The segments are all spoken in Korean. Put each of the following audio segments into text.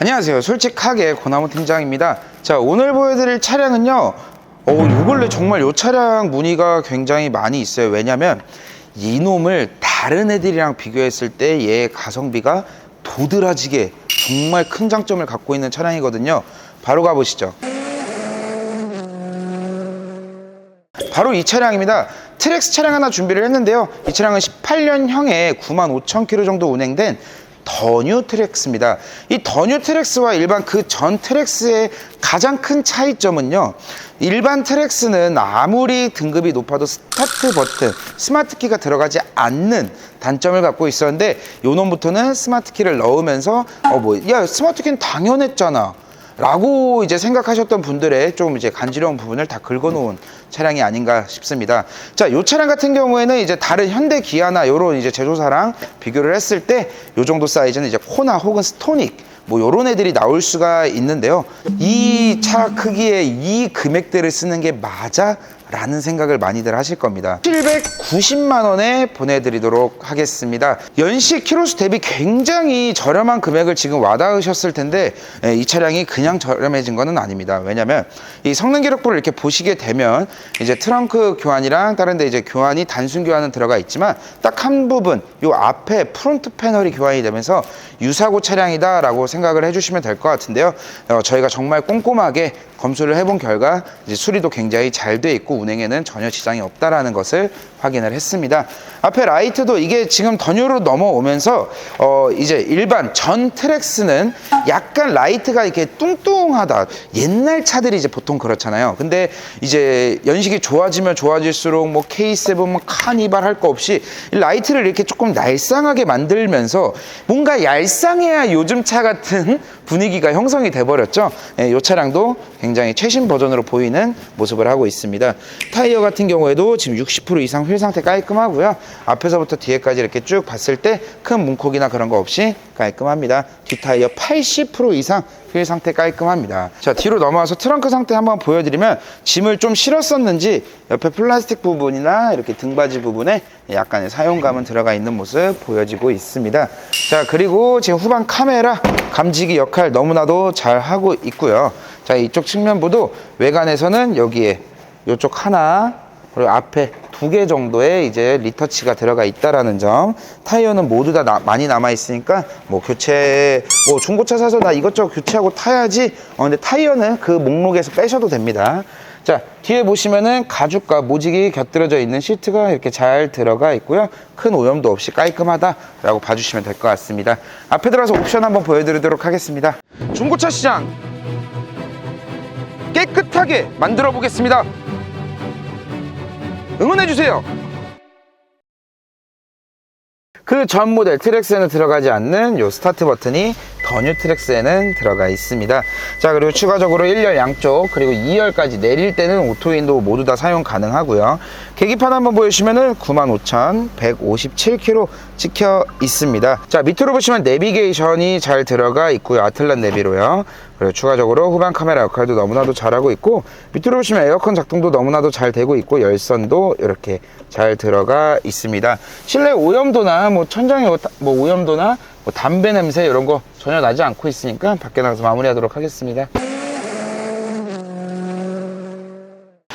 안녕하세요. 솔직하게 고나무 팀장입니다. 자, 오늘 보여드릴 차량은요. 어, 요 근래 정말 요 차량 문의가 굉장히 많이 있어요. 왜냐면 이놈을 다른 애들이랑 비교했을 때 얘의 가성비가 도드라지게 정말 큰 장점을 갖고 있는 차량이거든요. 바로 가보시죠. 바로 이 차량입니다. 트랙스 차량 하나 준비를 했는데요. 이 차량은 18년형에 9만 5천 킬로 정도 운행된 더뉴 트랙스입니다. 이 더뉴 트랙스와 일반 그 전 트랙스의 가장 큰 차이점은요. 일반 트랙스는 아무리 등급이 높아도 스타트 버튼, 스마트 키가 들어가지 않는 단점을 갖고 있었는데 요놈부터는 스마트 키를 넣으면서 어 뭐 야 스마트 키는 당연했잖아. 라고 이제 생각하셨던 분들의 좀 이제 간지러운 부분을 다 긁어놓은 차량이 아닌가 싶습니다. 자, 요 차량 같은 경우에는 이제 다른 현대 기아나 요런 이제 제조사랑 비교를 했을 때 요 정도 사이즈는 이제 코나 혹은 스토닉 뭐 요런 애들이 나올 수가 있는데요. 이 차 크기에 이 금액대를 쓰는 게 맞아? 라는 생각을 많이들 하실 겁니다. 790만 원에 보내드리도록 하겠습니다. 연식 키로수 대비 굉장히 저렴한 금액을 지금 와닿으셨을 텐데 예, 이 차량이 그냥 저렴해진 거는 아닙니다. 왜냐면 이 성능 기록부를 이렇게 보시게 되면 이제 트렁크 교환이랑 다른 데 이제 교환이 단순 교환은 들어가 있지만 딱 한 부분 요 앞에 프론트 패널이 교환이 되면서 유사고 차량이다 라고 생각을 해주시면 될 것 같은데요. 어, 저희가 정말 꼼꼼하게 검수를 해본 결과 수리도 굉장히 잘 돼 있고 운행에는 전혀 지장이 없다라는 것을 확인을 했습니다. 앞에 라이트도 이게 지금 더뉴로 넘어오면서 어 이제 일반 전 트랙스는 약간 라이트가 이렇게 뚱뚱하다. 옛날 차들이 이제 보통 그렇잖아요. 근데 이제 연식이 좋아지면 좋아질수록 뭐 K7 뭐 카니발 할 거 없이 이 라이트를 이렇게 조금 날쌍하게 만들면서 뭔가 얄쌍해야 요즘 차 같은 분위기가 형성이 돼 버렸죠. 예, 이 차량도 굉장히 최신 버전으로 보이는 모습을 하고 있습니다. 타이어 같은 경우에도 지금 60% 이상 휠 상태 깔끔하고요. 앞에서부터 뒤에까지 이렇게 쭉 봤을 때 큰 문콕이나 그런 거 없이 깔끔합니다. 뒷타이어 80% 이상 휠 상태 깔끔합니다. 자, 뒤로 넘어와서 트렁크 상태 한번 보여드리면 짐을 좀 실었었는지 옆에 플라스틱 부분이나 이렇게 등받이 부분에 약간의 사용감은 들어가 있는 모습 보여지고 있습니다. 자, 그리고 지금 후방 카메라 감지기 역할 너무나도 잘 하고 있고요. 자, 이쪽 측면부도 외관에서는 여기에 이쪽 하나 그리고 앞에 두 개 정도의 이제 리터치가 들어가 있다라는 점. 타이어는 모두 다 나- 많이 남아 있으니까 뭐 교체 뭐 중고차 사서 나 이것저것 교체하고 타야지. 어 근데 타이어는 그 목록에서 빼셔도 됩니다. 자 뒤에 보시면은 가죽과 모직이 곁들여져 있는 시트가 이렇게 잘 들어가 있고요. 큰 오염도 없이 깔끔하다라고 봐주시면 될 것 같습니다. 앞에 들어서 옵션 한번 보여드리도록 하겠습니다. 중고차 시장 깨끗하게 만들어 보겠습니다 응원해주세요. 그 전 모델 트랙스에는 들어가지 않는 요 스타트 버튼이 더뉴 트랙스에는 들어가 있습니다. 자, 그리고 추가적으로 1열 양쪽, 그리고 2열까지 내릴 때는 오토 윈도우 모두 다 사용 가능하고요. 계기판 한번 보여주시면은 95,157km 찍혀 있습니다. 자, 밑으로 보시면 내비게이션이 잘 들어가 있고요. 아틀란 내비로요. 그리고 추가적으로 후방 카메라 역할도 너무나도 잘하고 있고 밑으로 보시면 에어컨 작동도 너무나도 잘 되고 있고 열선도 이렇게 잘 들어가 있습니다. 실내 오염도나 뭐 천장의 오- 뭐 오염도나 뭐 담배 냄새 이런 거 전혀 나지 않고 있으니까 밖에 나가서 마무리하도록 하겠습니다.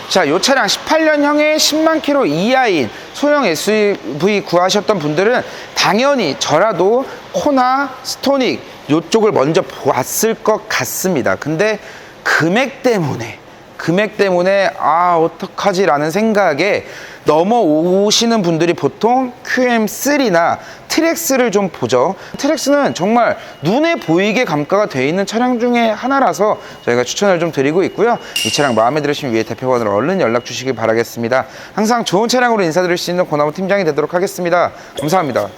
자, 요 차량 18년형의 10만 킬로 이하인 소형 SUV 구하셨던 분들은 당연히 저라도 코나 스토닉 요쪽을 먼저 보았을 것 같습니다. 근데 금액 때문에 금액 때문에 아 어떡하지라는 생각에 넘어오시는 분들이 보통 QM3나 트랙스를 좀 보죠. 트랙스는 정말 눈에 보이게 감가가 되어 있는 차량 중에 하나라서 저희가 추천을 좀 드리고 있고요. 이 차량 마음에 들으시면 위에 대표번호로 얼른 연락 주시기 바라겠습니다. 항상 좋은 차량으로 인사드릴 수 있는 고나무 팀장이 되도록 하겠습니다. 감사합니다.